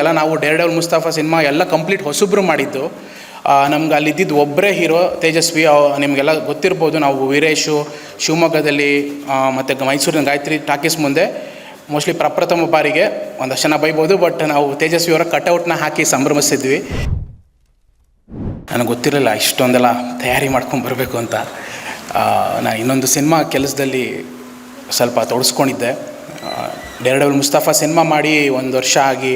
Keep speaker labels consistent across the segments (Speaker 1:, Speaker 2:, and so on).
Speaker 1: ಎಲ್ಲ ನಾವು Deere devil Mustafa cinema ಎಲ್ಲ ಕಂಪ್ಲೀಟ್ ಹೊಸಬ್ರು ಮಾಡಿದ್ದು. ನಮ್ಗೆ ಅಲ್ಲಿದ್ದಿದ್ದು ಒಬ್ಬರೇ ಹೀರೋ ತೇಜಸ್ವಿ ನಿಮಗೆಲ್ಲ ಗೊತ್ತಿರ್ಬೋದು, ನಾವು ವೀರೇಶು, ಶಿವಮೊಗ್ಗದಲ್ಲಿ ಮತ್ತು ಮೈಸೂರಿನ ಗಾಯತ್ರಿ ಟಾಕೀಸ್ ಮುಂದೆ ಮೋಸ್ಟ್ಲಿ ಪ್ರಪ್ರಥಮ ಬಾರಿಗೆ ಒಂದಷ್ಟು ಜನ ಬೈಬೋದು ಬಟ್ ನಾವು ತೇಜಸ್ವಿ ಅವರ ಕಟೌಟ್ನ ಹಾಕಿ ಸಂಭ್ರಮಿಸಿದ್ವಿ. ನನಗೆ ಗೊತ್ತಿರಲಿಲ್ಲ ಇಷ್ಟೊಂದೆಲ್ಲ ತಯಾರಿ ಮಾಡ್ಕೊಂಡು ಬರಬೇಕು ಅಂತ. ನಾನು ಇನ್ನೊಂದು ಸಿನಿಮಾ ಕೆಲಸದಲ್ಲಿ ಸ್ವಲ್ಪ ತೊಡಸ್ಕೊಂಡಿದ್ದೆ. ಡೇರ್ ಡೆವಲ್ ಮುಸ್ತಾಫಾ ಸಿನಿಮಾ ಮಾಡಿ ಒಂದು ವರ್ಷ ಆಗಿ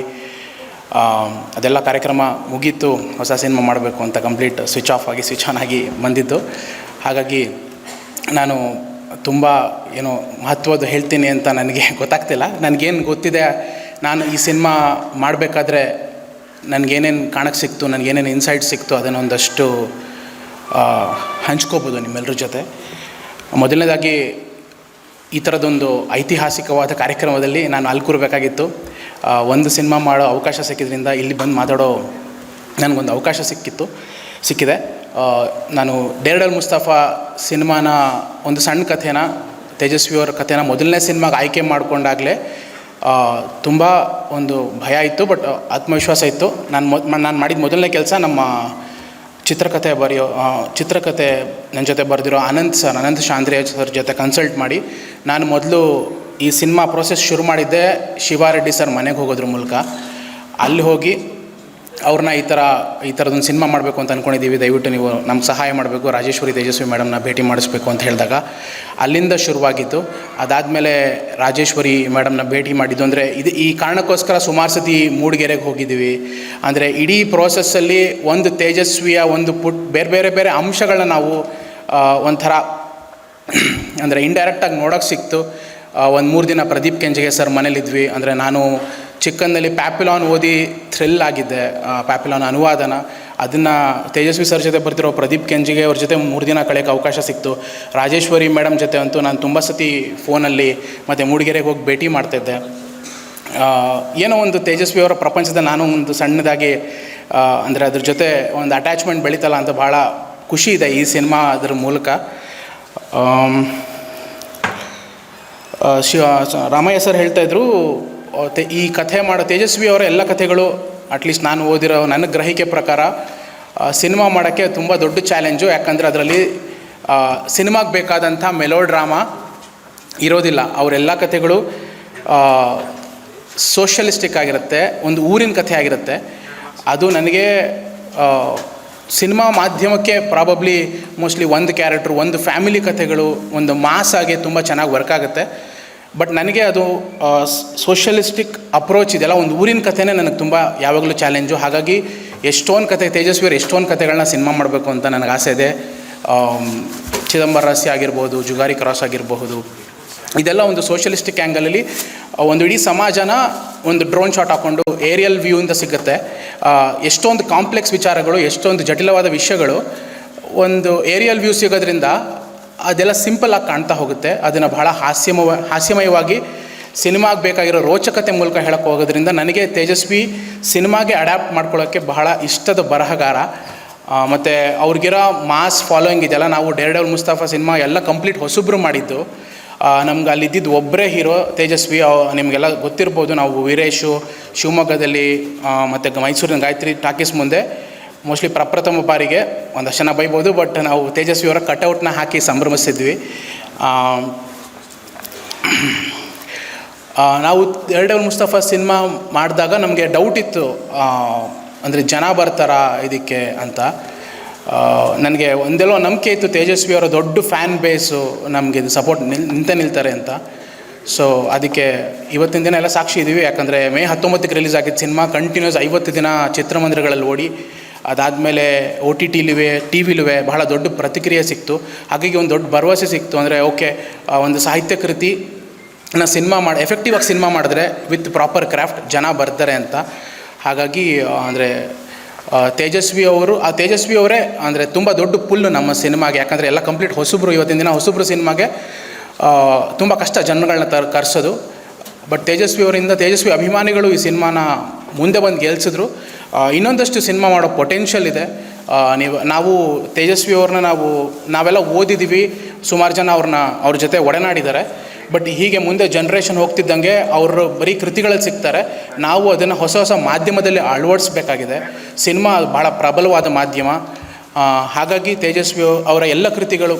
Speaker 1: ಅದೆಲ್ಲ ಕಾರ್ಯಕ್ರಮ ಮುಗೀತು ಹೊಸ ಸಿನಿಮಾ ಮಾಡಬೇಕು ಅಂತ ಕಂಪ್ಲೀಟ್ ಸ್ವಿಚ್ ಆಫ್ ಆಗಿ ಸ್ವಿಚ್ ಆನ್ ಆಗಿ ಬಂದಿದ್ದು. ಹಾಗಾಗಿ ನಾನು ತುಂಬ ಏನೋ ಮಹತ್ವದ್ದು ಹೇಳ್ತೀನಿ ಅಂತ ನನಗೆ ಗೊತ್ತಾಗ್ತಿಲ್ಲ. ನನಗೇನು ಗೊತ್ತಿದೆ ನಾನು ಈ ಸಿನಿಮಾ ಮಾಡಬೇಕಾದ್ರೆ ನನಗೇನೇನು ಕಾಣಕ್ಕೆ ಸಿಕ್ತು ನನಗೇನೇನು ಇನ್ಸೈಟ್ ಸಿಕ್ತು ಅದನ್ನೊಂದಷ್ಟು ಒಂದಷ್ಟು ಹಂಚ್ಕೋಬೋದು ನಿಮ್ಮೆಲ್ಲರ ಜೊತೆ. ಮೊದಲನೇದಾಗಿ ಈ ಥರದೊಂದು ಐತಿಹಾಸಿಕವಾದ ಕಾರ್ಯಕ್ರಮದಲ್ಲಿ ನಾನು ಅಲ್ಲಿ ಕೂರಬೇಕಾಗಿತ್ತು. ಆ, ಒಂದು ಸಿನಿಮಾ ಮಾಡೋ ಅವಕಾಶ ಸಿಕ್ಕಿದ್ರಿಂದ ಇಲ್ಲಿ ಬಂದು ಮಾತಾಡೋ ನನಗೊಂದು ಅವಕಾಶ ಸಿಕ್ಕಿತ್ತು, ಸಿಕ್ಕಿದೆ. ನಾನು ಡೇರ್ಡಲ್ ಮುಸ್ತಫಾ ಸಿನಿಮಾನ ಒಂದು ಸಣ್ಣ ಕಥೆನ ತೇಜಸ್ವಿಯವರ ಕಥೆನ ಮೊದಲನೇ ಸಿನಿಮಾಗೆ ಆಯ್ಕೆ ಮಾಡಿಕೊಂಡಾಗಲೇ ತುಂಬ ಒಂದು ಭಯ ಇತ್ತು, ಬಟ್ ಆತ್ಮವಿಶ್ವಾಸ ಇತ್ತು. ನಾನು ಮೊದ್ ನಾನು ಮಾಡಿದ ಮೊದಲನೇ ಕೆಲಸ ನಮ್ಮ ಚಿತ್ರಕಥೆ ಬರೆಯೋ ಚಿತ್ರಕಥೆ ನನ್ನ ಜೊತೆ ಬರೆದಿರೋ ಅನಂತ್ ಸರ್, ಅನಂತ್ ಶಾಂದ್ರಿಯ ಸರ್ ಜೊತೆ ಕನ್ಸಲ್ಟ್ ಮಾಡಿ, ನಾನು ಮೊದಲು ಈ ಸಿನಿಮಾ ಪ್ರೋಸೆಸ್ ಶುರು ಮಾಡಿದ್ದೆ ಶಿವಾರೆಡ್ಡಿ ಸರ್ ಮನೆಗೆ ಹೋಗೋದ್ರ ಮೂಲಕ. ಅಲ್ಲಿ ಹೋಗಿ ಅವ್ರನ್ನ ಈ ಥರ, ಈ ಥರದೊಂದು ಸಿನಿಮಾ ಮಾಡಬೇಕು ಅಂತ ಅಂದ್ಕೊಂಡಿದ್ದೀವಿ ದಯವಿಟ್ಟು ನೀವು ನಮ್ಗೆ ಸಹಾಯ ಮಾಡಬೇಕು. ರಾಜೇಶ್ವರಿ ತೇಜಸ್ವಿ ಮೇಡಮ್ನ ಭೇಟಿ ಮಾಡಿಸ್ಬೇಕು ಅಂತ ಹೇಳಿದಾಗ ಅಲ್ಲಿಂದ ಶುರುವಾಗಿತ್ತು. ಅದಾದಮೇಲೆ ರಾಜೇಶ್ವರಿ ಮೇಡಮ್ನ ಭೇಟಿ ಮಾಡಿದ್ದು ಅಂದರೆ ಇದು ಈ ಕಾರಣಕ್ಕೋಸ್ಕರ ಸುಮಾರು ಸತಿ ಮೂಡಿಗೆರೆಗೆ ಹೋಗಿದ್ದೀವಿ. ಅಂದರೆ ಇಡೀ ಪ್ರೋಸೆಸ್ಸಲ್ಲಿ ಒಂದು ತೇಜಸ್ವಿಯ ಒಂದು ಪುಟ್, ಬೇರೆ ಬೇರೆ ಬೇರೆ ಅಂಶಗಳನ್ನ ನಾವು ಒಂಥರ, ಅಂದರೆ ಇಂಡೈರೆಕ್ಟಾಗಿ ನೋಡೋಕ್ಕೆ ಸಿಕ್ತು. ಒಂದು ಮೂರು ದಿನ ಪ್ರದೀಪ್ ಕೆಂಜಿಗೆ ಸರ್ ಮನೇಲಿದ್ವಿ. ಅಂದರೆ ನಾನು ಚಿಕ್ಕಂದಲ್ಲಿ ಪ್ಯಾಪಿಲಾನ್ ಓದಿ ಥ್ರಿಲ್ ಆಗಿದ್ದೆ. ಪ್ಯಾಪಿಲಾನ್ ಅನುವಾದನ. ಅದನ್ನು ತೇಜಸ್ವಿ ಸರ್ ಜೊತೆ ಬರ್ತಿರೋ ಪ್ರದೀಪ್ ಕೆಂಜಿಗೆ ಅವ್ರ ಜೊತೆ ಮೂರು ದಿನ ಕಳೆಯೋಕ್ಕೆ ಅವಕಾಶ ಸಿಕ್ತು. ರಾಜೇಶ್ವರಿ ಮೇಡಮ್ ಜೊತೆ ಅಂತೂ ನಾನು ತುಂಬ ಸತಿ ಫೋನಲ್ಲಿ ಮತ್ತು ಮೂಡಿಗೆರೆಗೆ ಹೋಗಿ ಭೇಟಿ ಮಾಡ್ತಿದ್ದೆ. ಏನೋ ಒಂದು ತೇಜಸ್ವಿ ಅವರ ಪ್ರಪಂಚದ ನಾನು ಒಂದು ಸಣ್ಣದಾಗಿ ಅಂದರೆ ಅದ್ರ ಜೊತೆ ಒಂದು ಅಟ್ಯಾಚ್ಮೆಂಟ್ ಬೆಳೀತಲ್ಲ ಅಂತ ಭಾಳ ಖುಷಿ ಇದೆ ಈ ಸಿನಿಮಾ ಅದ್ರ ಮೂಲಕ. ಶಿವ ರಾಮಯ್ಯ ಸರ್ ಹೇಳ್ತಾ ಇದ್ರು ಈ ಕಥೆ ಮಾಡೋ ತೇಜಸ್ವಿ ಅವರ ಎಲ್ಲ ಕಥೆಗಳು ಅಟ್ಲೀಸ್ಟ್ ನಾನು ಓದಿರೋ ನನ್ನ ಗ್ರಹಿಕೆ ಪ್ರಕಾರ ಸಿನಿಮಾ ಮಾಡೋಕ್ಕೆ ತುಂಬ ದೊಡ್ಡ ಚಾಲೆಂಜು ಯಾಕಂದರೆ ಅದರಲ್ಲಿ ಸಿನಿಮಾಗೆ ಬೇಕಾದಂಥ ಮೆಲೋ ಡ್ರಾಮಾ ಇರೋದಿಲ್ಲ. ಅವರೆಲ್ಲ ಕಥೆಗಳು ಸೋಷಲಿಸ್ಟಿಕ್ ಆಗಿರುತ್ತೆ, ಒಂದು ಊರಿನ ಕಥೆ ಆಗಿರುತ್ತೆ. ಅದು ನನಗೆ ಸಿನಿಮಾ ಮಾಧ್ಯಮಕ್ಕೆ ಪ್ರಾಬಬ್ಲಿ ಮೋಸ್ಟ್ಲಿ ಒಂದು ಕ್ಯಾರೆಕ್ಟ್ರು ಒಂದು ಫ್ಯಾಮಿಲಿ ಕಥೆಗಳು, ಒಂದು ಮಾಸ್ ಆಗಿ ತುಂಬ ಚೆನ್ನಾಗಿ ವರ್ಕ್ ಆಗುತ್ತೆ. ಬಟ್ ನನಗೆ ಅದು ಸೋಷಲಿಸ್ಟಿಕ್ ಅಪ್ರೋಚ್ ಇದೆಯಲ್ಲ, ಒಂದು ಊರಿನ ಕಥೆನೇ ನನಗೆ ತುಂಬ ಯಾವಾಗಲೂ ಚಾಲೆಂಜು ಹಾಗಾಗಿ ಎಷ್ಟೊಂದು ಕತೆ ತೇಜಸ್ವಿಯರು ಎಷ್ಟೊಂದು ಕಥೆಗಳನ್ನ ಸಿನಿಮಾ ಮಾಡಬೇಕು ಅಂತ ನನಗೆ ಆಸೆ ಇದೆ. ಚಿದಂಬರ ರಹಸ್ಯ ಆಗಿರ್ಬೋದು, ಜುಗಾರಿ ಕ್ರಾಸ್ ಆಗಿರಬಹುದು ಇದೆಲ್ಲ ಒಂದು ಸೋಷಲಿಸ್ಟಿಕ್ ಆ್ಯಂಗಲಲ್ಲಿ ಒಂದು ಇಡೀ ಸಮಾಜನ ಒಂದು ಡ್ರೋನ್ ಶಾಟ್ ಹಾಕ್ಕೊಂಡು ಏರಿಯಲ್ ವ್ಯೂ ಅಂತ ಸಿಗುತ್ತೆ. ಎಷ್ಟೊಂದು ಕಾಂಪ್ಲೆಕ್ಸ್ ವಿಚಾರಗಳು, ಎಷ್ಟೊಂದು ಜಟಿಲವಾದ ವಿಷಯಗಳು, ಒಂದು ಏರಿಯಲ್ ವ್ಯೂ ಸಿಗೋದ್ರಿಂದ ಅದೆಲ್ಲ ಸಿಂಪಲ್ ಆಗಿ ಕಾಣ್ತಾ ಹೋಗುತ್ತೆ. ಅದನ್ನು ಬಹಳ ಹಾಸ್ಯಮವ, ಹಾಸ್ಯಮಯವಾಗಿ ಸಿನಿಮಾಗೆ ಬೇಕಾಗಿರೋ ರೋಚಕತೆ ಮೂಲಕ ಹೇಳಕ್ಕೆ ಹೋಗೋದ್ರಿಂದ ನನಗೆ ತೇಜಸ್ವಿ ಸಿನಿಮಾಗೆ ಅಡ್ಯಾಪ್ಟ್ ಮಾಡ್ಕೊಳ್ಳೋಕ್ಕೆ ಬಹಳ ಇಷ್ಟದ ಬರಹಗಾರ. ಮತ್ತು ಅವ್ರಿಗಿರೋ ಮಾಸ್ ಫಾಲೋಯಿಂಗ್ ಇದೆಯಲ್ಲ ನಾವು ಡೇರ್ ಡೌಲ್ ಮುಸ್ತಾಫಾ ಸಿನಿಮಾ ಎಲ್ಲ ಕಂಪ್ಲೀಟ್ ಹೊಸಬ್ರು ಮಾಡಿದ್ದು. ನಮ್ಗೆ ಅಲ್ಲಿದ್ದಿದ್ದು ಒಬ್ಬರೇ ಹೀರೋ ತೇಜಸ್ವಿ ನಿಮಗೆಲ್ಲ ಗೊತ್ತಿರ್ಬೋದು, ನಾವು ವೀರೇಶು, ಶಿವಮೊಗ್ಗದಲ್ಲಿ ಮತ್ತು ಮೈಸೂರಿನ ಗಾಯತ್ರಿ ಟಾಕೀಸ್ ಮುಂದೆ ಮೋಸ್ಟ್ಲಿ ಪ್ರಪ್ರಥಮ ಬಾರಿಗೆ ಒಂದಷ್ಟು ಜನ ಬೈಬೋದು ಬಟ್ ನಾವು ತೇಜಸ್ವಿ ಅವರ ಕಟೌಟ್ನ ಹಾಕಿ ಸಂಭ್ರಮಿಸಿದ್ವಿ. ನಾವು ಎರಡಲ್ ಮುಸ್ತಫಾ ಸಿನಿಮಾ ಮಾಡಿದಾಗ ನಮಗೆ ಡೌಟ್ ಇತ್ತು ಅಂದರೆ ಜನ ಬರ್ತಾರಾ ಇದಕ್ಕೆ ಅಂತ. ನನಗೆ ಒಂದೆಲ್ಲೋ ನಂಬಿಕೆ ಇತ್ತು ತೇಜಸ್ವಿ ಅವರ ದೊಡ್ಡ ಫ್ಯಾನ್ ಬೇಸು ನಮಗೆ ಇದು ಸಪೋರ್ಟ್ ನಿಲ್, ನಿಂತ ನಿಲ್ತಾರೆ ಅಂತ. ಸೊ ಅದಕ್ಕೆ ಇವತ್ತಿನ ದಿನ ಎಲ್ಲ ಸಾಕ್ಷಿ ಇದ್ದೀವಿ ಯಾಕಂದರೆ ಮೇ ಹತ್ತೊಂಬತ್ತಕ್ಕೆ ರಿಲೀಸ್ ಆಗಿದ್ದ ಸಿನಿಮಾ ಕಂಟಿನ್ಯೂಸ್ ಐವತ್ತು ದಿನ ಚಿತ್ರಮಂದಿರಗಳಲ್ಲಿ ಓಡಿ, ಅದಾದಮೇಲೆ ಓ ಟಿ ಟಿಲಿವೆ ಟಿ ವಿಲುವೆ ಬಹಳ ದೊಡ್ಡ ಪ್ರತಿಕ್ರಿಯೆ ಸಿಕ್ತು. ಹಾಗಾಗಿ ಒಂದು ದೊಡ್ಡ ಭರವಸೆ ಸಿಕ್ತು. ಅಂದರೆ ಓಕೆ ಒಂದು ಸಾಹಿತ್ಯ ಕೃತಿ ನಾ ಸಿನಿಮಾ ಮಾಡಿ ಎಫೆಕ್ಟಿವ್ ಆಗಿ ಸಿನಿಮಾ ಮಾಡಿದ್ರೆ ವಿತ್ ಪ್ರಾಪರ್ ಕ್ರಾಫ್ಟ್ ಜನ ಬರ್ತಾರೆ ಅಂತ. ಹಾಗಾಗಿ ಅಂದರೆ ತೇಜಸ್ವಿ ಅವರು, ಆ ತೇಜಸ್ವಿ ಅವರೇ ಅಂದರೆ ತುಂಬ ದೊಡ್ಡ ಪುಲ್ಲು ನಮ್ಮ ಸಿನಿಮಾಗೆ. ಯಾಕಂದರೆ ಎಲ್ಲ ಕಂಪ್ಲೀಟ್ ಹೊಸಬ್ರು ಇವತ್ತಿನ ದಿನ ಹೊಸಬ್ರು ಸಿನಿಮಾಗೆ ತುಂಬ ಕಷ್ಟ ಜನಗಳನ್ನ ತರ, ಕರೆಸೋದು. ಬಟ್ ತೇಜಸ್ವಿ ಅವರಿಂದ ತೇಜಸ್ವಿ ಅಭಿಮಾನಿಗಳು ಈ ಸಿನಿಮಾನ ಮುಂದೆ ಬಂದು ಗೆಲ್ಸಿದ್ರು. ಇನ್ನೊಂದಷ್ಟು ಸಿನಿಮಾ ಮಾಡೋ ಪೊಟೆನ್ಷಿಯಲ್ ಇದೆ. ನೀವು, ನಾವು ತೇಜಸ್ವಿ ಅವ್ರನ್ನ ನಾವು, ನಾವೆಲ್ಲ ಓದಿದ್ದೀವಿ ಸುಮಾರು ಜನ ಅವ್ರನ್ನ ಅವ್ರ ಜೊತೆ ಒಡನಾಡಿದ್ದಾರೆ. ಬಟ್ ಹೀಗೆ ಮುಂದೆ ಜನ್ರೇಷನ್ ಹೋಗ್ತಿದ್ದಂಗೆ ಅವರು ಬರೀ ಕೃತಿಗಳಲ್ಲಿ ಸಿಗ್ತಾರೆ. ನಾವು ಅದನ್ನು ಹೊಸ ಹೊಸ ಮಾಧ್ಯಮದಲ್ಲಿ ಅಳವಡಿಸ್ಬೇಕಾಗಿದೆ. ಸಿನಿಮಾ ಭಾಳ ಪ್ರಬಲವಾದ ಮಾಧ್ಯಮ. ಹಾಗಾಗಿ ತೇಜಸ್ವಿ ಅವರ ಎಲ್ಲ ಕೃತಿಗಳು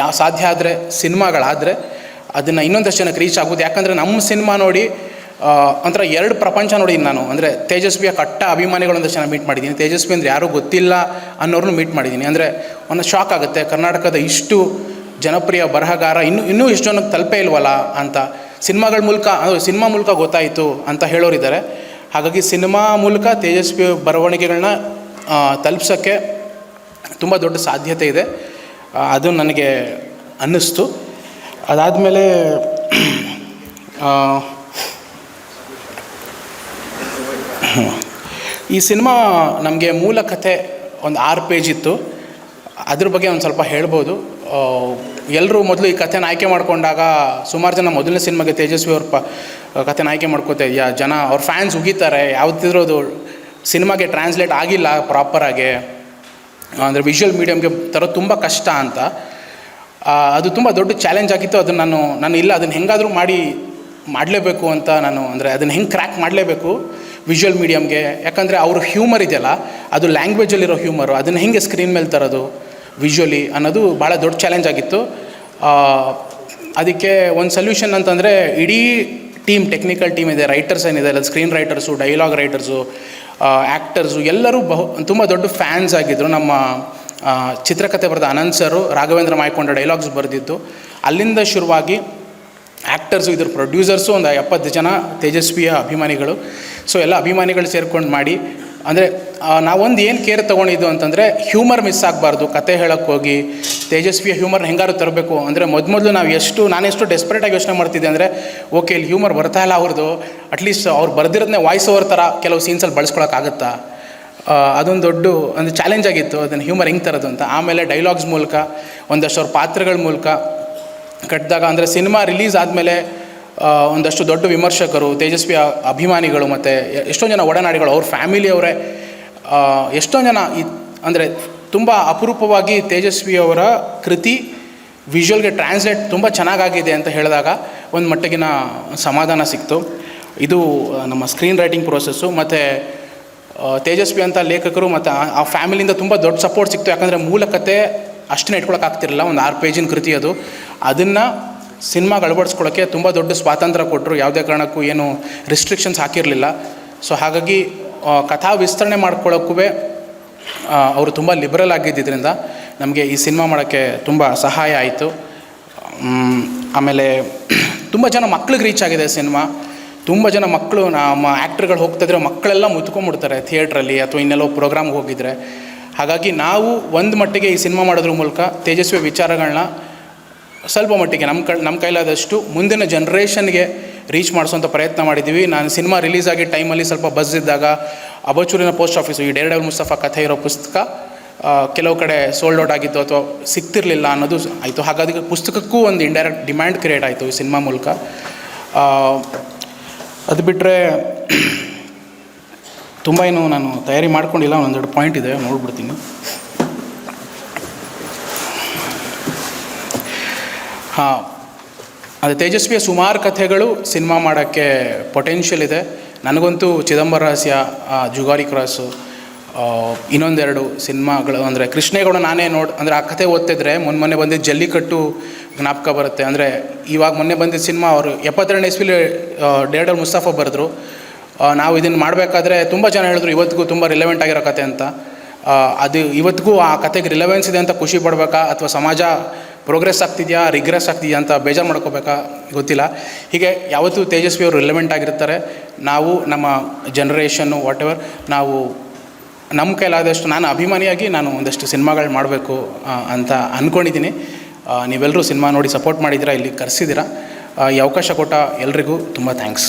Speaker 1: ಯಾವ ಸಾಧ್ಯ ಆದರೆ, ಸಿನಿಮಾಗಳಾದರೆ ಅದನ್ನು ಇನ್ನೊಂದಷ್ಟು ಜನಕ್ಕೆ ರೀಚ್ ಆಗ್ಬೋದು ಯಾಕಂದರೆ ನಮ್ಮ ಸಿನಿಮಾ ನೋಡಿ ಒಂಥರ ಎರಡು ಪ್ರಪಂಚ ನೋಡಿದ್ದೀನಿ ನಾನು. ಅಂದರೆ ತೇಜಸ್ವಿಯ ಕಟ್ಟ ಅಭಿಮಾನಿಗಳೊಂದಷ್ಟು ಜನ ಮೀಟ್ ಮಾಡಿದ್ದೀನಿ. ತೇಜಸ್ವಿ ಅಂದರೆ ಯಾರೂ ಗೊತ್ತಿಲ್ಲ ಅನ್ನೋರನ್ನು ಮೀಟ್ ಮಾಡಿದ್ದೀನಿ. ಅಂದರೆ ಒಂದು ಶಾಕ್ ಆಗುತ್ತೆ. ಕರ್ನಾಟಕದ ಇಷ್ಟು ಜನಪ್ರಿಯ ಬರಹಗಾರ ಇನ್ನೂ ಇನ್ನೂ ಇಷ್ಟು ಜನಕ್ಕೆ ತಲುಪೇ ಇಲ್ವಲ್ಲ ಅಂತ ಸಿನಿಮಾಗಳ ಮೂಲಕ ಸಿನಿಮಾ ಮೂಲಕ ಗೊತ್ತಾಯಿತು ಅಂತ ಹೇಳೋರಿದ್ದಾರೆ. ಹಾಗಾಗಿ ಸಿನಿಮಾ ಮೂಲಕ ತೇಜಸ್ವಿ ಬರವಣಿಗೆಗಳನ್ನ ತಲುಪ್ಸೋಕ್ಕೆ ತುಂಬ ದೊಡ್ಡ ಸಾಧ್ಯತೆ ಇದೆ. ಅದು ನನಗೆ ಅನ್ನಿಸ್ತು. ಅದಾದಮೇಲೆ ಈ ಸಿನಿಮಾ ನಮಗೆ ಮೂಲ ಕಥೆ ಒಂದು ಆರು ಪೇಜ್ ಇತ್ತು. ಅದ್ರ ಬಗ್ಗೆ ಒಂದು ಸ್ವಲ್ಪ ಹೇಳ್ಬೋದು. ಎಲ್ಲರೂ ಮೊದಲು ಈ ಕಥೆನ ಆಯ್ಕೆ ಮಾಡ್ಕೊಂಡಾಗ ಸುಮಾರು ಜನ ಮೊದಲನೇ ಸಿನಿಮಾಗೆ ತೇಜಸ್ವಿ ಅವ್ರ ಪ ಕಥೆನ ಆಯ್ಕೆ ಮಾಡ್ಕೋತಾ. ಯಾ, ಜನ, ಅವ್ರ ಫ್ಯಾನ್ಸ್ ಉಗಿತಾರೆ. ಯಾವ್ದಿದ್ರೂ ಅದು ಸಿನಿಮಾಗೆ ಟ್ರಾನ್ಸ್ಲೇಟ್ ಆಗಿಲ್ಲ ಪ್ರಾಪರಾಗಿ ಅಂದರೆ ವಿಷುವಲ್ ಮೀಡಿಯಮ್ಗೆ ತರೋದು ತುಂಬ ಕಷ್ಟ ಅಂತ. ಅದು ತುಂಬ ದೊಡ್ಡ ಚಾಲೆಂಜ್ ಆಗಿತ್ತು. ಅದನ್ನು ನಾನು ನಾನು ಇಲ್ಲ, ಅದನ್ನು ಹೆಂಗಾದರೂ ಮಾಡಿ ಮಾಡಲೇಬೇಕು ಅಂತ ನಾನು, ಅಂದರೆ ಅದನ್ನು ಹೆಂಗೆ ಕ್ರ್ಯಾಕ್ ಮಾಡಲೇಬೇಕು ವಿಷುವಲ್ ಮೀಡಿಯಮ್ಗೆ ಯಾಕಂದರೆ ಅವ್ರ ಹ್ಯೂಮರ್ ಇದೆಯಲ್ಲ, ಅದು ಲ್ಯಾಂಗ್ವೇಜಲ್ಲಿರೋ ಹ್ಯೂಮರು ಅದನ್ನು ಹೆಂಗೆ ಸ್ಕ್ರೀನ್ ಮೇಲೆ ತರೋದು? ವಿಷುವಲಿ ಅನ್ನೋದು ಭಾಳ ದೊಡ್ಡ ಚಾಲೆಂಜ್ ಆಗಿತ್ತು. ಅದಕ್ಕೆ ಒಂದು ಸೊಲ್ಯೂಷನ್ ಅಂತಂದರೆ ಇಡೀ ಟೀಮ್ ಟೆಕ್ನಿಕಲ್ ಟೀಮ್ ಇದೆ ರೈಟರ್ಸ್ ಏನಿದೆ ಅಲ್ಲ screen writers dialogue writers actors ಎಲ್ಲರೂ ಬಹು, ತುಂಬ ದೊಡ್ಡ ಫ್ಯಾನ್ಸ್ ಆಗಿದ್ದರು ನಮ್ಮ ಚಿತ್ರಕಥೆ ಬರೆದ ಅನಂತ್ ಸರು ರಾಘವೇಂದ್ರ ಮಾಯ್ಕೊಂಡ ಡೈಲಾಗ್ಸ್ ಬರೆದಿದ್ದು. ಅಲ್ಲಿಂದ ಶುರುವಾಗಿ ಆ್ಯಕ್ಟರ್ಸು ಇದ್ರ ಪ್ರೊಡ್ಯೂಸರ್ಸು ಒಂದು ಎಪ್ಪತ್ತು ಜನ ತೇಜಸ್ವಿಯ ಅಭಿಮಾನಿಗಳು. ಸೊ ಎಲ್ಲ ಅಭಿಮಾನಿಗಳು ಸೇರ್ಕೊಂಡು ಮಾಡಿ ಅಂದರೆ ನಾವೊಂದು ಏನು ಕೇರ್ ತೊಗೊಂಡಿದ್ದು ಅಂತಂದರೆ ಹ್ಯೂಮರ್ ಮಿಸ್ ಆಗಬಾರ್ದು. ಕತೆ ಹೇಳೋಕ್ಕೆ ಹೋಗಿ, ತೇಜಸ್ವಿಯ ಹ್ಯೂಮರ್ ಹೆಂಗಾರು ತರಬೇಕು. ಅಂದರೆ ಮೊದಲು ನಾವು ಎಷ್ಟು ನಾನೆಷ್ಟು ಡೆಸ್ಪರೇಟಾಗಿ ಯೋಚನೆ ಮಾಡ್ತಿದ್ದೆ ಅಂದರೆ ಓಕೆ ಇಲ್ಲಿ ಹ್ಯೂಮರ್ ಬರ್ತಾ ಇಲ್ಲ ಅವ್ರದ್ದು ಅಟ್ಲೀಸ್ಟ್ ಅವ್ರು ಬರ್ದಿರೋದನ್ನೇ ವಾಯ್ಸ್ ಓವರ್ ಥರ ಕೆಲವು ಸೀನ್ಸಲ್ಲಿ ಬಳಸ್ಕೊಳಕ್ಕಾಗತ್ತಾ ಅದೊಂದು ದೊಡ್ಡ ಒಂದು ಚಾಲೆಂಜ್ ಆಗಿತ್ತು. ಅದನ್ನು ಹ್ಯೂಮರ್ ಹೆಂಗೆ ತರೋದು ಅಂತ. ಆಮೇಲೆ ಡೈಲಾಗ್ಸ್ ಮೂಲಕ, ಒಂದಷ್ಟು ಅವ್ರ ಪಾತ್ರಗಳ ಮೂಲಕ ಕಟ್ಟಿದಾಗ ಅಂದರೆ ಸಿನಿಮಾ ರಿಲೀಸ್ ಆದಮೇಲೆ ಒಂದಷ್ಟು ದೊಡ್ಡ ವಿಮರ್ಶಕರು, ತೇಜಸ್ವಿ ಅಭಿಮಾನಿಗಳು ಮತ್ತು ಎಷ್ಟೊಂದು ಜನ ಒಡನಾಡಿಗಳು, ಅವ್ರ ಫ್ಯಾಮಿಲಿಯವರೇ ಎಷ್ಟೊಂದು ಜನ ಈ, ಅಂದರೆ ತುಂಬ ಅಪರೂಪವಾಗಿ ತೇಜಸ್ವಿಯವರ ಕೃತಿ ವಿಜುವಲ್ಗೆ ಟ್ರಾನ್ಸ್ಲೇಟ್ ತುಂಬ ಚೆನ್ನಾಗಾಗಿದೆ ಅಂತ ಹೇಳಿದಾಗ ಒಂದು ಮಟ್ಟಿಗಿನ ಸಮಾಧಾನ ಸಿಕ್ತು. ಇದು ನಮ್ಮ ಸ್ಕ್ರೀನ್ ರೈಟಿಂಗ್ ಪ್ರೋಸೆಸ್ಸು ಮತ್ತು ತೇಜಸ್ವಿ ಅಂತ ಲೇಖಕರು ಮತ್ತು ಆ- ಫ್ಯಾಮಿಲಿಯಿಂದ ತುಂಬ ದೊಡ್ಡ ಸಪೋರ್ಟ್ ಸಿಕ್ತು. ಯಾಕಂದರೆ ಮೂಲ ಅಷ್ಟನ್ನೇ ಅಷ್ಟನ್ನ ಇಟ್ಕೊಳಕ್ಕಾಗ್ತಿರಲಿಲ್ಲ ಒಂದು ಆರು ಪೇಜಿನ ಕೃತಿ ಅದು. ಅದನ್ನು ಸಿನಿಮಾಗೆ ಅಳವಡಿಸ್ಕೊಳ್ಳೋಕ್ಕೆ ತುಂಬ ದೊಡ್ಡ ಸ್ವಾತಂತ್ರ್ಯ ಕೊಟ್ಟರು. ಯಾವುದೇ ಕಾರಣಕ್ಕೂ ಏನು ರಿಸ್ಟ್ರಿಕ್ಷನ್ಸ್ ಹಾಕಿರಲಿಲ್ಲ. ಸೊ ಹಾಗಾಗಿ ಕಥಾ ವಿಸ್ತರಣೆ ಮಾಡ್ಕೊಳ್ಳೋಕ್ಕೂ ಅವರು ತುಂಬ ಲಿಬರಲ್ ಆಗಿದ್ದರಿಂದ ನಮಗೆ ಈ ಸಿನಿಮಾ ಮಾಡೋಕ್ಕೆ ತುಂಬ ಸಹಾಯ ಆಯಿತು. ಆಮೇಲೆ ತುಂಬ ಜನ ಮಕ್ಳಿಗೆ ರೀಚ್ ಆಗಿದೆ ಸಿನಿಮಾ. ತುಂಬ ಜನ ಮಕ್ಕಳು, ನಮ್ಮ ಆ್ಯಕ್ಟ್ರ್ಗಳು ಹೋಗ್ತಿದ್ರೆ ಮಕ್ಕಳೆಲ್ಲ ಮುತ್ಕೊಂಡ್ಬಿಡ್ತಾರೆ ಥಿಯೇಟ್ರಲ್ಲಿ ಅಥವಾ ಇನ್ನೆಲ್ಲೋ ಪ್ರೋಗ್ರಾಮ್ಗೆ ಹೋಗಿದ್ರೆ. ಹಾಗಾಗಿ ನಾವು ಒಂದು ಮಟ್ಟಿಗೆ ಈ ಸಿನಿಮಾ ಮಾಡೋದ್ರ ಮೂಲಕ ತೇಜಸ್ವಿ ವಿಚಾರಗಳನ್ನ ಸ್ವಲ್ಪ ಮಟ್ಟಿಗೆ ನಮ್ಮ ಕ ನಮ್ಮ ಕೈಲಾದಷ್ಟು ಮುಂದಿನ ಜನ್ರೇಷನ್ಗೆ ರೀಚ್ ಮಾಡಿಸೋಂಥ ಪ್ರಯತ್ನ ಮಾಡಿದ್ದೀವಿ. ನಾನು ಸಿನಿಮಾ ರಿಲೀಸ್ ಆಗಿ ಟೈಮಲ್ಲಿ ಸ್ವಲ್ಪ ಬಸ್ ಇದ್ದಾಗ ಅಬಚೂರಿನ ಪೋಸ್ಟ್ ಆಫೀಸು ಈ ಡೇರ್ ಡಬಲ್ ಮುಸ್ತಫಾ ಕಥೆ ಇರೋ ಪುಸ್ತಕ ಕೆಲವು ಕಡೆ ಸೋಲ್ಡ್ ಔಟ್ ಆಗಿತ್ತು ಅಥವಾ ಸಿಗ್ತಿರಲಿಲ್ಲ ಅನ್ನೋದು ಆಯಿತು. ಹಾಗಾಗಿ ಪುಸ್ತಕಕ್ಕೂ ಒಂದು ಇಂಡೈರೆಕ್ಟ್ ಡಿಮ್ಯಾಂಡ್ ಕ್ರಿಯೇಟ್ ಆಯಿತು ಈ ಸಿನಿಮಾ ಮೂಲಕ. ಅದು ಬಿಟ್ಟರೆ ತುಂಬ ಏನು ನಾನು ತಯಾರಿ ಮಾಡ್ಕೊಂಡಿಲ್ಲ. ಒಂದೆರಡು ಪಾಯಿಂಟ್ ಇದೆ, ನೋಡ್ಬಿಡ್ತೀನಿ. ಹಾಂ. ಅದು ತೇಜಸ್ವಿಯ ಸುಮಾರು ಕಥೆಗಳು ಸಿನಿಮಾ ಮಾಡೋಕ್ಕೆ ಪೊಟೆನ್ಷಿಯಲ್ ಇದೆ. ನನಗಂತೂ ಚಿದಂಬರ ರಹಸ್ಯ ಜುಗಾರಿ ಕ್ರಾಸು ಇನ್ನೊಂದೆರಡು ಸಿನಿಮಾಗಳು, ಅಂದರೆ ಕೃಷ್ಣೇಗೌಡ ನಾನೇ ನೋಡಿ, ಅಂದರೆ ಆ ಕಥೆ ಓದ್ತಿದ್ರೆ ಮೊನ್ನೆ ಮೊನ್ನೆ ಬಂದಿದ್ದ ಜಲ್ಲಿಕಟ್ಟು ಜ್ಞಾಪಕ ಬರುತ್ತೆ. ಅಂದರೆ ಇವಾಗ ಮೊನ್ನೆ ಬಂದಿದ್ದ ಸಿನಿಮಾ ಅವರು ಎಪ್ಪತ್ತೆರಡನೇ ಇಸ್ವಿಲಿ ಡೇಡಲ್ ಮುಸ್ತಾಫಾ ಬರೆದ್ರು. ನಾವು ಇದನ್ನು ಮಾಡಬೇಕಾದ್ರೆ ತುಂಬ ಜನ ಹೇಳಿದ್ರು, ಇವತ್ತಿಗೂ ತುಂಬ ರಿಲೆವೆಂಟ್ ಆಗಿರೋ ಕತೆ ಅಂತ. ಅದು ಇವತ್ತಿಗೂ ಆ ಕತೆಗೆ ರಿಲೆವೆನ್ಸ್ ಇದೆ ಅಂತ ಖುಷಿ ಪಡ್ಬೇಕಾ? ಅಥವಾ ಸಮಾಜ ಪ್ರೋಗ್ರೆಸ್ ಆಗ್ತಿದೆಯಾ, ರಿಗ್ರೆಸ್ ಆಗ್ತಿದೆಯಾ ಅಂತ ಬೇಜಾರು ಮಾಡ್ಕೋಬೇಕಾ ಗೊತ್ತಿಲ್ಲ. ಹೀಗೆ ಯಾವತ್ತೂ ತೇಜಸ್ವಿ ಅವರು ರಿಲೆವೆಂಟ್ ಆಗಿರ್ತಾರೆ. ನಾವು, ನಮ್ಮ ಜನ್ರೇಷನ್ನು ವಾಟ್ ಎವರ್ ನಾವು ನಮ್ಮ ಕೈಲಾದಷ್ಟು, ನಾನು ಅಭಿಮಾನಿಯಾಗಿ ನಾನು ಒಂದಷ್ಟು ಸಿನಿಮಾಗಳು ಮಾಡಬೇಕು ಅಂತ ಅಂದ್ಕೊಂಡಿದ್ದೀನಿ ನೀವೆಲ್ಲರೂ ಸಿನಿಮಾ ನೋಡಿ ಸಪೋರ್ಟ್ ಮಾಡಿದ್ದೀರಾ, ಇಲ್ಲಿ ಕರೆಸಿದ್ದೀರಾ? ಈ ಅವಕಾಶ ಕೊಟ್ಟ ಎಲ್ರಿಗೂ ತುಂಬ ಥ್ಯಾಂಕ್ಸ್